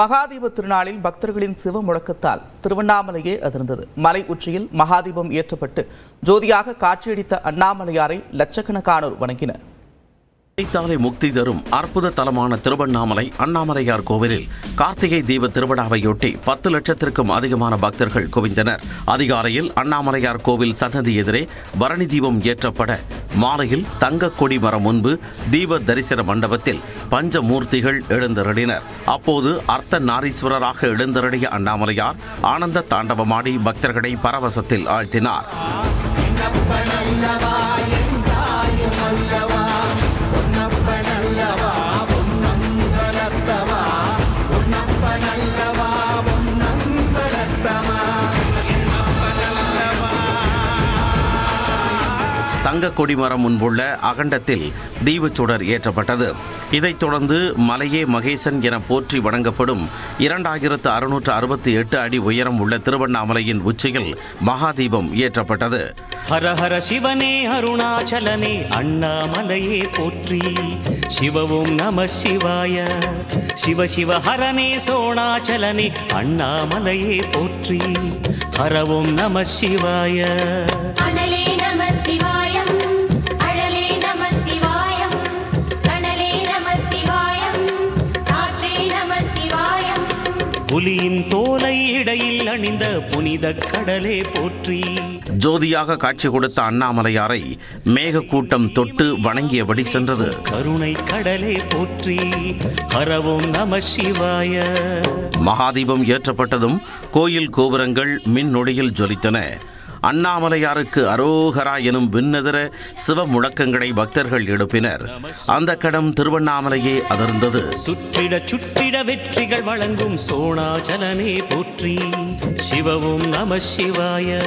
மகாதீப திருநாளில் பக்தர்களின் சிவ முழக்கத்தால் திருவண்ணாமலையே அதிர்ந்தது. மலை உச்சியில் மகாதீபம் ஏற்றப்பட்டு ஜோதியாக காட்சியடித்த அண்ணாமலையாரை லட்சக்கணக்கானோர் வணங்கினர். நினைத்தாலே முக்தி தரும் அற்புத தலமான திருவண்ணாமலை அண்ணாமலையார் கோவிலில் கார்த்திகை தீப திருவிழாவையொட்டி பத்து லட்சத்திற்கும் அதிகமான பக்தர்கள் குவிந்தனர். அதிகாலையில் அண்ணாமலையார் கோவில் சன்னதி எதிரே பரணி தீபம் ஏற்றப்பட மாலையில் தங்க கொடி மரம் முன்பு தீப தரிசன மண்டபத்தில் பஞ்சமூர்த்திகள் எழுந்தருளினர். அப்போது அர்த்த நாரீஸ்வரராக எழுந்தருளிய அண்ணாமலையார் ஆனந்த தாண்டவமாடி பக்தர்களை பரவசத்தில் ஆழ்த்தினார். தங்க கொடிமரம் முன்புள்ள அகண்டத்தில் தீபச்சுடர் ஏற்றப்பட்டது. இதைத் தொடர்ந்து மலையே மகேசன் என போற்றி வணங்கப்படும் இரண்டாயிரத்து அறுநூற்று அறுபத்தி எட்டு அடி உயரம் உள்ள திருவண்ணாமலையின் உச்சியில் மகாதீபம் ஏற்றப்பட்டது. ஹர ஹர சிவனே அருணாச்சலனே அண்ணாமலையே போற்றி. சிவவும் நம சிவாய. சிவ சிவ ஹரனே சோணாச்சலனே அண்ணாமலையே போற்றி. ஹரவும் நம சிவாய. புலியின் தோலை இடையில் அணிந்த புனித கடலே போற்றி. ஜோதியாக காட்சி கொடுத்த அண்ணாமலையாரை மேகக்கூட்டம் தொட்டு வணங்கியபடி சென்றது. கருணை கடலே போற்றி. ஹரவும் நம சிவாய. மகாதீபம் ஏற்றப்பட்டதும் கோயில் கோபுரங்கள் மின் நொடியில் ஜொலித்தன. அண்ணாமலையாருக்கு அரோகரா எனும் விண்ணெதிர சிவ முழக்கங்களை பக்தர்கள் எழுப்பினர். அந்த கடம் திருவண்ணாமலையே அதிர்ந்தது. சுற்றிட சுற்றிட வெற்றிகள் வழங்கும் சோணாச்சலனே போற்றி. சிவவும் நம சிவாய.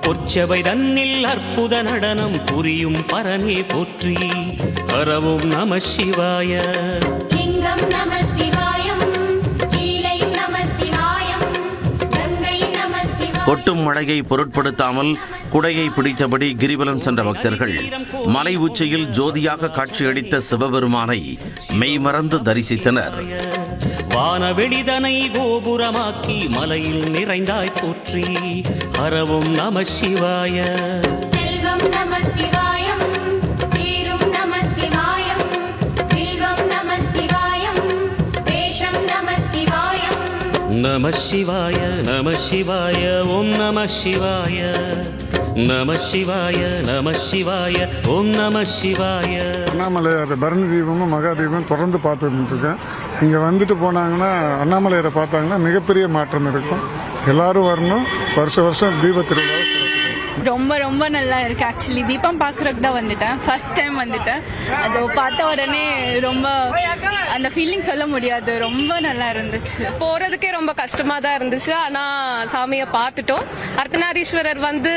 பொற்சபை தன்னில் அற்புத நடனம் புரியும் பரனே போற்றி. ஹரவும் நம சிவாய. நம கொட்டும் மழையை பொருட்படுத்தாமல் குடையை பிடித்தபடி கிரிவலம் சென்ற பக்தர்கள். மலை உச்சியில் ஜோதியாக காட்சியளித்த சிவபெருமானை மெய்மறந்து தரிசித்தனர். வானவெளிதனை கோபுரமாக்கி மலையில் நிறைந்தாய் போற்றி. ஹரவும் நம சிவாய. செல்வம் நம சிவாயம் நம சிவாய நம சிவாய ஓம் நம சிவாய. நம சிவாய நம சிவாய ஓம் நம சிவாய. அண்ணாமலையார் பரணி தீபமும் மகாதீபமும் தொடர்ந்து பார்த்துட்டு இருக்கேன் இங்கே வந்துட்டு போனாங்கன்னா அண்ணாமலையாரை பார்த்தாங்கன்னா மிகப்பெரிய மாற்றம் இருக்கும். எல்லாரும் வரணும். வருஷ வருஷம் தீப திருவிழா ரொம்ப ரொம்ப நல்லா இருக்கு. ஆக்சுவலி தீபம் பார்க்கறதுக்கு தான் வந்துட்டேன். ஃபர்ஸ்ட் டைம் வந்துட்டேன். அது பார்த்த உடனே ரொம்ப அந்த ஃபீலிங் சொல்ல முடியாது. ரொம்ப நல்லா இருந்துச்சு. போறதுக்கே ரொம்ப கஷ்டமா தான் இருந்துச்சு. ஆனா சாமியை பார்த்துட்டோம். அர்த்தநாரீஸ்வரர் வந்து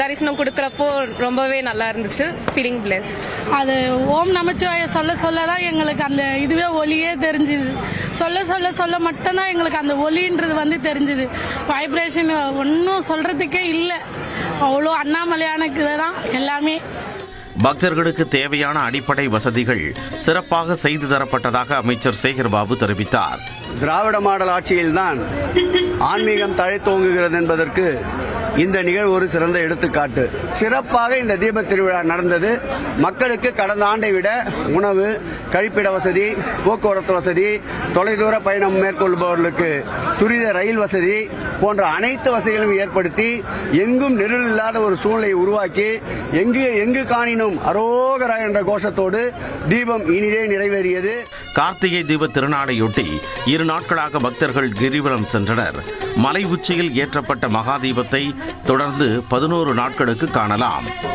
தரிசனம் கொடுக்கறப்போ ரொம்பவே நல்லா இருந்துச்சு. ஃபீலிங் பிளேஸ் அது ஓம் நமச்சிவாய சொல்ல சொல்ல தான் எங்களுக்கு அந்த இதுவே ஒலியே தெரிஞ்சுது. சொல்ல சொல்ல சொல்ல மட்டும்தான் எங்களுக்கு அந்த ஒலின்றது வந்து தெரிஞ்சுது. வைப்ரேஷன் ஒன்றும் சொல்றதுக்கே இல்லை. அவ்வளோ அண்ணாமலையானுக்கு தான் எல்லாமே பக்தர்களுக்கு தேவையான அடிப்படை வசதிகள் சிறப்பாக செய்து தரப்பட்டதாக அமைச்சர் சேகர்பாபு தெரிவித்தார். திராவிட மாடல் ஆட்சியில்தான் ஆன்மீகம் தழைத்தோங்குகிறது என்பதற்கு இந்த நிகழ்வு ஒரு சிறந்த எடுத்துக்காட்டு. சிறப்பாக இந்த தீப திருவிழா நடந்தது. மக்களுக்கு கடந்த ஆண்டை விட உணவு கழிப்பிட வசதி போக்குவரத்து வசதி தொலைதூர பயணம் மேற்கொள்பவர்களுக்கு துரித ரயில் வசதி போன்ற அனைத்து வசதிகளும் ஏற்படுத்தி எங்கும் நெருள் இல்லாத ஒரு சூழ்நிலையை உருவாக்கி எங்கு எங்கு காணினும் அரோகரா என்ற கோஷத்தோடு தீபம் இனிதே நிறைவேறியது. கார்த்திகை தீப திருநாளையொட்டி இரு நாட்களாக பக்தர்கள் கிரிவலம் சென்றனர். மலை உச்சியில் ஏற்றப்பட்ட மகாதீபத்தை தொடர்ந்து பதினோரு நாட்களுக்கு காணலாம்.